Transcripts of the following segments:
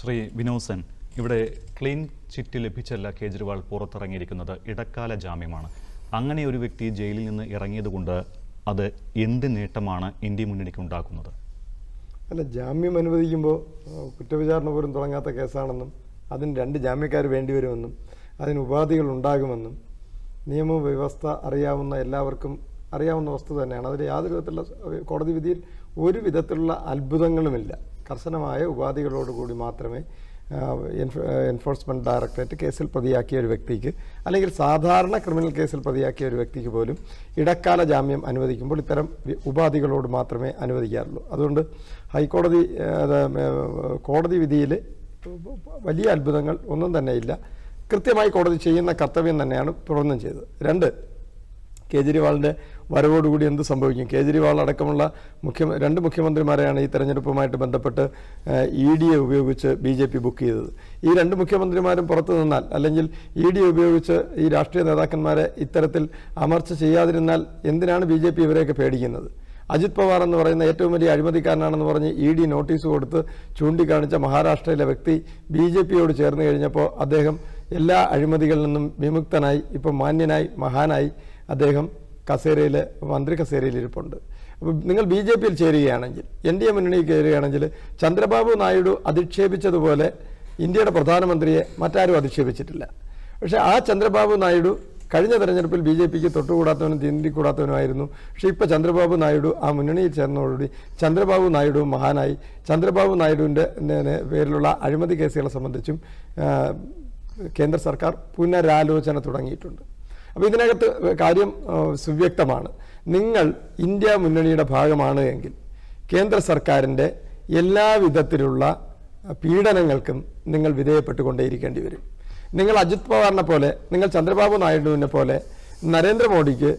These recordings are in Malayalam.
ശ്രീ വിനോസൻ ഇവിടെ ക്ലീൻ ചിറ്റ് ലഭിച്ചല്ല കേജ്രിവാൾ പുറത്തിറങ്ങിയിരിക്കുന്നത്. ഇടക്കാല ജാമ്യമാണ്. അങ്ങനെ ഒരു വ്യക്തി ജയിലിൽ നിന്ന് ഇറങ്ങിയതുകൊണ്ട് അത് എന്ത് നേട്ടമാണ് ഇന്ത്യ മുന്നണിക്ക് ഉണ്ടാക്കുന്നത് അല്ല ജാമ്യം അനുവദിക്കുമ്പോൾ കുറ്റവിചാരണ പോലും തുടങ്ങാത്ത കേസാണെന്നും അതിന് രണ്ട് ജാമ്യക്കാർ വേണ്ടിവരുമെന്നും അതിന് ഉപാധികൾ ഉണ്ടാകുമെന്നും നിയമവ്യവസ്ഥ അറിയാവുന്ന എല്ലാവർക്കും അറിയാവുന്ന വസ്തു തന്നെയാണ്. അതിൽ യാതൊരു വിധത്തിലുള്ള കോടതി വിധിയിൽ ഒരു വിധത്തിലുള്ള അത്ഭുതങ്ങളുമില്ല. കർശനമായ ഉപാധികളോടുകൂടി മാത്രമേ എൻഫോഴ്സ്മെന്റ് ഡയറക്ടറേറ്റ് കേസിൽ പ്രതിയാക്കിയ ഒരു വ്യക്തിക്ക് അല്ലെങ്കിൽ സാധാരണ ക്രിമിനൽ കേസിൽ പ്രതിയാക്കിയ ഒരു വ്യക്തിക്ക് പോലും ഇടക്കാല ജാമ്യം അനുവദിക്കുമ്പോൾ ഇത്തരം ഉപാധികളോട് മാത്രമേ അനുവദിക്കാറുള്ളൂ. അതുകൊണ്ട് ഹൈക്കോടതി കോടതി വിധിയിൽ വലിയ അത്ഭുതങ്ങൾ ഒന്നും തന്നെ ഇല്ല കൃത്യമായി കോടതി ചെയ്യുന്ന കർത്തവ്യം തന്നെയാണ് തുടർന്നും ചെയ്തത്. രണ്ട് കേജ്രിവാളിന്റെ വരവോടുകൂടി എന്ത് സംഭവിക്കും? കേജ്രിവാൾ അടക്കമുള്ള മുഖ്യ രണ്ട് മുഖ്യമന്ത്രിമാരെയാണ് ഈ തെരഞ്ഞെടുപ്പുമായിട്ട് ബന്ധപ്പെട്ട് ഇ ഡിയെ ഉപയോഗിച്ച് ബി ജെ പി ബുക്ക് ചെയ്തത്. ഈ രണ്ട് മുഖ്യമന്ത്രിമാരും പുറത്തു നിന്നാൽ അല്ലെങ്കിൽ ഇ ഡി ഉപയോഗിച്ച് ഈ രാഷ്ട്രീയ നേതാക്കന്മാരെ ഇത്തരത്തിൽ അമർച്ച ചെയ്യാതിരുന്നാൽ എന്തിനാണ് ബി ജെ പി ഇവരെയൊക്കെ പേടിക്കുന്നത്? അജിത് പവാർ എന്ന് പറയുന്ന ഏറ്റവും വലിയ അഴിമതിക്കാരനാണെന്ന് പറഞ്ഞ് ഇ ഡി നോട്ടീസ് കൊടുത്ത് ചൂണ്ടിക്കാണിച്ച മഹാരാഷ്ട്രയിലെ വ്യക്തി ബി ജെ പിയോട് ചേർന്ന് കഴിഞ്ഞപ്പോൾ അദ്ദേഹം എല്ലാ അഴിമതികളിൽ നിന്നും വിമുക്തനായി ഇപ്പം മാന്യനായി മഹാനായി അദ്ദേഹം കസേരയിൽ മന്ത്രി കസേരയിൽ ഇരിപ്പുണ്ട് അപ്പോൾ നിങ്ങൾ ബി ജെ പിയിൽ ചേരുകയാണെങ്കിൽ എൻ ഡി എ മുന്നണിയിൽ ചേരുകയാണെങ്കിൽ ചന്ദ്രബാബു നായിഡു അധിക്ഷേപിച്ചതുപോലെ ഇന്ത്യയുടെ പ്രധാനമന്ത്രിയെ മറ്റാരും അധിക്ഷേപിച്ചിട്ടില്ല. പക്ഷേ ആ ചന്ദ്രബാബു നായിഡു കഴിഞ്ഞ തെരഞ്ഞെടുപ്പിൽ ബി ജെ പിക്ക് തൊട്ടുകൂടാത്തവനും തീണ്ടിക്കൂടാത്തവനുമായിരുന്നു. പക്ഷേ ഇപ്പോൾ ചന്ദ്രബാബു നായിഡു ആ മുന്നണിയിൽ ചേർന്നതോടുകൂടി ചന്ദ്രബാബു നായിഡു മഹാനായി. ചന്ദ്രബാബു നായിഡുവിന്റെ പേരിലുള്ള അഴിമതി കേസുകളെ സംബന്ധിച്ചും കേന്ദ്ര സർക്കാർ പുനരാലോചന തുടങ്ങിയിട്ടുണ്ട്. അപ്പോൾ ഇതിനകത്ത് കാര്യം സുവ്യക്തമാണ്. നിങ്ങൾ ഇന്ത്യ മുന്നണിയുടെ ഭാഗമാണ് എങ്കിൽ കേന്ദ്ര സർക്കാരിന്റെ എല്ലാ വിധത്തിലുള്ള പീഡനങ്ങൾക്കും നിങ്ങൾ വിധേയപ്പെട്ടുകൊണ്ടേയിരിക്കേണ്ടി വരും. നിങ്ങൾ അജിത് പവാറിനെ പോലെ നിങ്ങൾ ചന്ദ്രബാബു നായിഡുവിനെ പോലെ നരേന്ദ്രമോദിക്ക്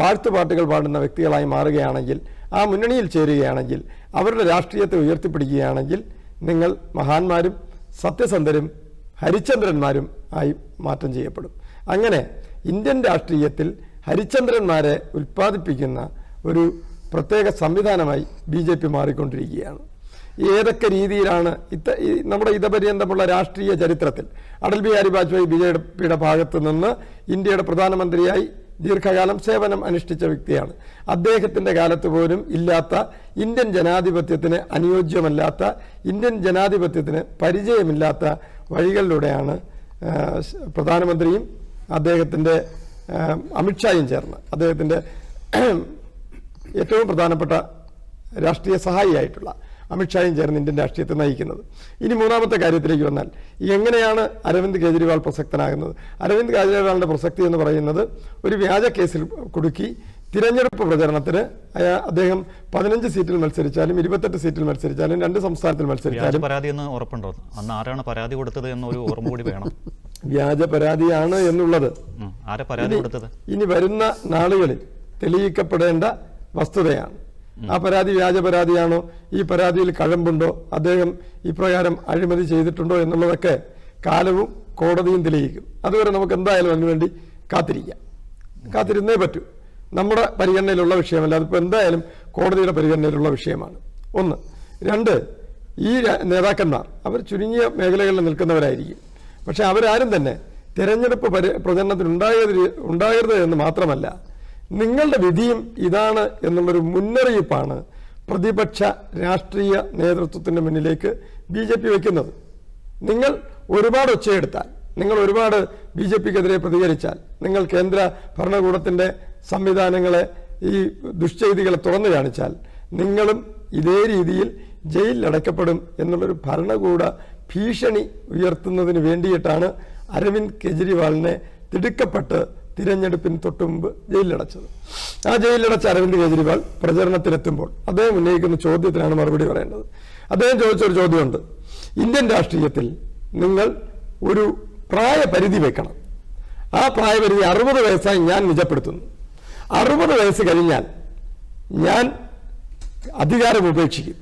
വാഴ്ത്തുപാട്ടുകൾ പാടുന്ന വ്യക്തികളായി മാറുകയാണെങ്കിൽ ആ മുന്നണിയിൽ ചേരുകയാണെങ്കിൽ അവരുടെ രാഷ്ട്രീയത്തെ ഉയർത്തിപ്പിടിക്കുകയാണെങ്കിൽ നിങ്ങൾ മഹാന്മാരും സത്യസന്ധരും ഹരിചന്ദ്രന്മാരും ആയി മാറ്റം ചെയ്യപ്പെടും. അങ്ങനെ ഇന്ത്യൻ രാഷ്ട്രീയത്തിൽ ഹരിചന്ദ്രന്മാരെ ഉൽപ്പാദിപ്പിക്കുന്ന ഒരു പ്രത്യേക സംവിധാനമായി ബി ജെ പി മാറിക്കൊണ്ടിരിക്കുകയാണ്. ഏതൊക്കെ രീതിയിലാണ് ഇത്ത നമ്മുടെ ഇതപര്യന്തമുള്ള രാഷ്ട്രീയ ചരിത്രത്തിൽ അടൽ ബിഹാരി വാജ്പേയി ബി ജെ പിയുടെ ഭാഗത്ത് നിന്ന് ഇന്ത്യയുടെ പ്രധാനമന്ത്രിയായി ദീർഘകാലം സേവനം അനുഷ്ഠിച്ച വ്യക്തിയാണ്. അദ്ദേഹത്തിന്റെ കാലത്ത് പോലും ഇല്ലാത്ത ഇന്ത്യൻ ജനാധിപത്യത്തിന് അനുയോജ്യമല്ലാത്ത ഇന്ത്യൻ ജനാധിപത്യത്തിന് പരിചയമില്ലാത്ത വഴികളിലൂടെയാണ് പ്രധാനമന്ത്രിയും അദ്ദേഹത്തിന്റെ അമിത്ഷായും ചേർന്ന് അദ്ദേഹത്തിന്റെ ഏറ്റവും പ്രധാനപ്പെട്ട രാഷ്ട്രീയ സഹായിയായിട്ടുള്ള അമിത്ഷായും ചേർന്ന് ഇന്ത്യൻ രാഷ്ട്രീയത്തെ നയിക്കുന്നത്. ഇനി മൂന്നാമത്തെ കാര്യത്തിലേക്ക് വന്നാൽ എങ്ങനെയാണ് അരവിന്ദ് കെജ്രിവാൾ പ്രസക്തനാകുന്നത്? അരവിന്ദ് കെജ്രിവാളിന്റെ പ്രസക്തി എന്ന് പറയുന്നത് ഒരു വ്യാജ കേസിൽ കുടുക്കി തിരഞ്ഞെടുപ്പ് പ്രചരണത്തിന് അദ്ദേഹം പതിനഞ്ച് സീറ്റിൽ മത്സരിച്ചാലും ഇരുപത്തെട്ട് സീറ്റിൽ മത്സരിച്ചാലും രണ്ട് സംസ്ഥാനത്തിൽ മത്സരിച്ചാലും പരാതി എന്ന് ഉറപ്പുണ്ടോ? അന്ന് ആരാണ് പരാതി കൊടുത്തത് എന്നൊരു ഓർമ്മ കൂടി വേണം. വ്യാജ പരാതിയാണ് എന്നുള്ളത്. ഇനി വരുന്ന നാളുകളിൽ തെളിയിക്കപ്പെടേണ്ട വസ്തുതയാണ്. ആ പരാതി വ്യാജ പരാതിയാണോ? ഈ പരാതിയിൽ കഴമ്പുണ്ടോ? അദ്ദേഹം ഇപ്രകാരം അഴിമതി ചെയ്തിട്ടുണ്ടോ എന്നുള്ളതൊക്കെ കാലവും കോടതിയും തെളിയിക്കും. അതുവരെ നമുക്ക് എന്തായാലും അതിനുവേണ്ടി കാത്തിരിക്കാം. കാത്തിരുന്നേ പറ്റൂ. നമ്മുടെ പരിഗണനയിലുള്ള വിഷയമല്ല. അതിപ്പോൾ എന്തായാലും കോടതിയുടെ പരിഗണനയിലുള്ള വിഷയമാണ്. ഒന്ന്. രണ്ട്. ഈ നേതാക്കന്മാർ അവർ ചുരുങ്ങിയ മേഖലകളിൽ നിൽക്കുന്നവരായിരിക്കും. പക്ഷെ അവരാരും തന്നെ തിരഞ്ഞെടുപ്പ് പരി പ്രചരണത്തിൽ ഉണ്ടായത് ഉണ്ടാകരുത് എന്ന് മാത്രമല്ല നിങ്ങളുടെ വിധിയും ഇതാണ് എന്നുള്ളൊരു മുന്നറിയിപ്പാണ് പ്രതിപക്ഷ രാഷ്ട്രീയ നേതൃത്വത്തിന്റെ മുന്നിലേക്ക് ബി ജെ പി വയ്ക്കുന്നത്. നിങ്ങൾ ഒരുപാട് ഒച്ചയെടുത്താൽ നിങ്ങൾ ഒരുപാട് ബി ജെ പിക്കെതിരെ പ്രതികരിച്ചാൽ നിങ്ങൾ കേന്ദ്ര ഭരണകൂടത്തിന്റെ സംവിധാനങ്ങളെ ഈ ദുഷ്ചെയ്തികളെ തുറന്നു കാണിച്ചാൽ നിങ്ങളും ഇതേ രീതിയിൽ ജയിലിൽ അടയ്ക്കപ്പെടും എന്നുള്ളൊരു ഭരണകൂട ഭീഷണി ഉയർത്തുന്നതിന് വേണ്ടിയിട്ടാണ് അരവിന്ദ് കെജ്രിവാളിനെ തിടുക്കപ്പെട്ട് തിരഞ്ഞെടുപ്പിന് തൊട്ടുമുമ്പ് ജയിലിലടച്ചത്. ആ ജയിലിലടച്ച അരവിന്ദ് കെജ്രിവാൾ പ്രചരണത്തിലെത്തുമ്പോൾ അദ്ദേഹം ഉന്നയിക്കുന്ന ചോദ്യത്തിനാണ് മറുപടി പറയേണ്ടത്. അദ്ദേഹം ചോദിച്ചൊരു ചോദ്യമുണ്ട്. ഇന്ത്യൻ രാഷ്ട്രീയത്തിൽ നിങ്ങൾ ഒരു പ്രായപരിധി വെക്കണം. ആ പ്രായപരിധി അറുപത് വയസ്സായി ഞാൻ നിജപ്പെടുത്തുന്നു. അറുപത് വയസ്സ് കഴിഞ്ഞാൽ ഞാൻ അധികാരം ഉപേക്ഷിക്കും.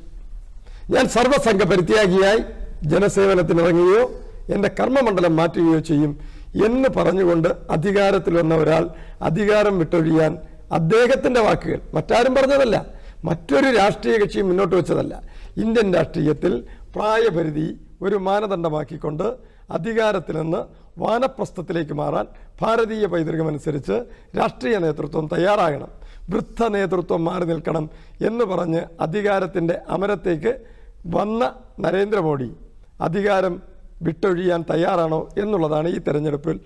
ഞാൻ സർവസംഘ പരിത്യാഗിയായി ജനസേവനത്തിനിറങ്ങുകയോ എന്റെ കർമ്മമണ്ഡലം മാറ്റുകയോ ചെയ്യും എന്ന് പറഞ്ഞുകൊണ്ട് അധികാരത്തിൽ വന്ന ഒരാൾ അധികാരം വിട്ടൊഴിയാൻ അദ്ദേഹത്തിന്റെ വാക്കുകൾ മറ്റാരും പറഞ്ഞതല്ല. മറ്റൊരു രാഷ്ട്രീയ കക്ഷിയും മുന്നോട്ട് വെച്ചതല്ല. ഇന്ത്യൻ രാഷ്ട്രീയത്തിൽ പ്രായപരിധി ഒരു മാനദണ്ഡമാക്കിക്കൊണ്ട് അധികാരത്തിൽ നിന്ന് വാനപ്രസ്ഥത്തിലേക്ക് മാറാൻ ഭാരതീയ പൈതൃകമനുസരിച്ച് രാഷ്ട്രീയ നേതൃത്വം തയ്യാറാകണം. വൃദ്ധ നേതൃത്വം മാറി നിൽക്കണം എന്ന് പറഞ്ഞ് അധികാരത്തിന്റെ അമരത്തേക്ക് വന്ന നരേന്ദ്രമോദി അധികാരം വിട്ടൊഴിയാൻ തയ്യാറാണോ എന്നുള്ളതാണ് ഈ തെരഞ്ഞെടുപ്പിൽ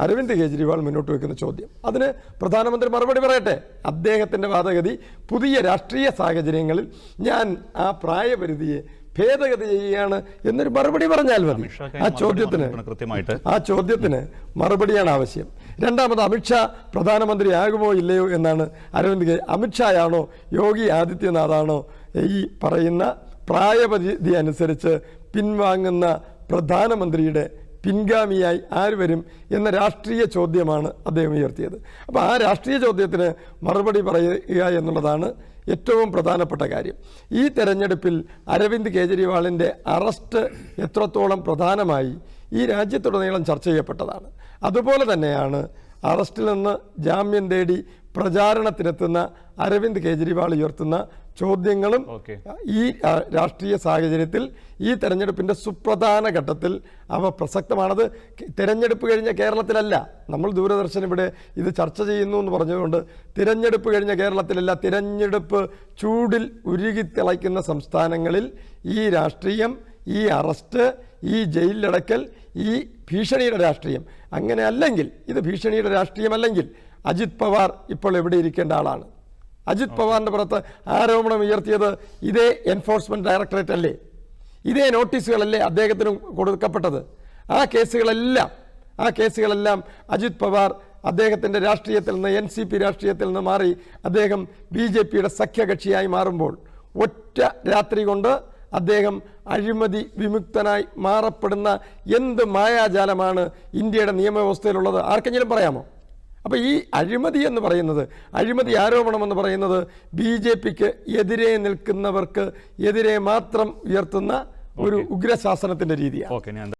അരവിന്ദ് കെജ്രിവാൾ മുന്നോട്ട് വെക്കുന്ന ചോദ്യം. അതിന് പ്രധാനമന്ത്രി മറുപടി പറയട്ടെ? അദ്ദേഹത്തിന്റെ വാദഗതി പുതിയ രാഷ്ട്രീയ സാഹചര്യങ്ങളിൽ ഞാൻ ആ പ്രായപരിധിയെ ഭേദഗതി ചെയ്യുകയാണ് എന്നൊരു മറുപടി പറഞ്ഞാൽ മതി. ആ ചോദ്യത്തിന് കൃത്യമായിട്ട്. ആ ചോദ്യത്തിന് മറുപടിയാണ് ആവശ്യം. രണ്ടാമത് അമിത്ഷാ പ്രധാനമന്ത്രി ആകുമോ ഇല്ലയോ എന്നാണ് അരവിന്ദ് കെ അമിത്ഷായാണോ യോഗി ആദിത്യനാഥാണോ ഈ പറയുന്ന പ്രായപരിധി അനുസരിച്ച് പിൻവാങ്ങുന്ന പ്രധാനമന്ത്രിയുടെ പിൻഗാമിയായി ആര് വരും എന്ന രാഷ്ട്രീയ ചോദ്യമാണ് അദ്ദേഹം ഉയർത്തിയത്. അപ്പോൾ ആ രാഷ്ട്രീയ ചോദ്യത്തിന് മറുപടി പറയുക എന്നുള്ളതാണ് ഏറ്റവും പ്രധാനപ്പെട്ട കാര്യം. ഈ തെരഞ്ഞെടുപ്പിൽ അരവിന്ദ് കേജ്രിവാളിന്റെ അറസ്റ്റ് എത്രത്തോളം പ്രധാനമായി ഈ രാജ്യത്തുടനീളം ചർച്ച ചെയ്യപ്പെട്ടതാണ്. അതുപോലെ തന്നെയാണ് അറസ്റ്റിൽ നിന്ന് ജാമ്യം തേടി പ്രചാരണത്തിനെത്തുന്ന അരവിന്ദ് കേജ്രിവാൾ ഉയർത്തുന്ന ചോദ്യങ്ങളും ഈ രാഷ്ട്രീയ സാഹചര്യത്തിൽ ഈ തെരഞ്ഞെടുപ്പിന്റെ സുപ്രധാന ഘട്ടത്തിൽ അവ പ്രസക്തമാണത്. തിരഞ്ഞെടുപ്പ് കഴിഞ്ഞ കേരളത്തിലല്ല. നമ്മൾ ദൂരദർശൻ ഇവിടെ ഇത് ചർച്ച ചെയ്യുന്നു എന്ന് പറഞ്ഞതുകൊണ്ട് തിരഞ്ഞെടുപ്പ് കഴിഞ്ഞ കേരളത്തിലല്ല. തിരഞ്ഞെടുപ്പ് ചൂടിൽ ഉരുകിത്തിളയ്ക്കുന്ന സംസ്ഥാനങ്ങളിൽ ഈ രാഷ്ട്രീയം ഈ അറസ്റ്റ് ഈ ജയിലിലടക്കൽ ഈ ഭീഷണിയുടെ രാഷ്ട്രീയം അങ്ങനെ അല്ലെങ്കിൽ ഇത് ഭീഷണിയുടെ രാഷ്ട്രീയമല്ലെങ്കിൽ അജിത് പവാർ ഇപ്പോൾ എവിടെ ഇരിക്കേണ്ട ആളാണ്. അജിത് പവാറിന്റെ പുറത്ത് ആരോപണം ഉയർത്തിയത് ഇതേ എൻഫോഴ്സ്മെന്റ് ഡയറക്ടറേറ്റ് അല്ലേ? ഇതേ നോട്ടീസുകളല്ലേ അദ്ദേഹത്തിന് കൊടുക്കപ്പെട്ടത്? ആ കേസുകളെല്ലാം ആ കേസുകളെല്ലാം അജിത് പവാർ അദ്ദേഹത്തിന്റെ രാഷ്ട്രീയത്തിൽ നിന്ന് എൻ സി പി രാഷ്ട്രീയത്തിൽ നിന്ന് മാറി അദ്ദേഹം ബി ജെ പിയുടെ സഖ്യകക്ഷിയായി മാറുമ്പോൾ ഒറ്റ രാത്രി കൊണ്ട് അദ്ദേഹം അഴിമതി വിമുക്തനായി മാറപ്പെടുന്ന എന്ത് മായാജാലമാണ് ഇന്ത്യയുടെ നിയമവ്യവസ്ഥയിലുള്ളത്? ആർക്കെങ്കിലും പറയാമോ? അപ്പോൾ ഈ അഴിമതി എന്ന് പറയുന്നത് അഴിമതി ആരോപണം എന്ന് പറയുന്നത് ബി ജെ പിക്ക് എതിരെ നിൽക്കുന്നവർക്ക് എതിരെ മാത്രം ഉയർത്തുന്ന ഒരു ഉഗ്രശാസനത്തിന്റെ രീതിയാണ്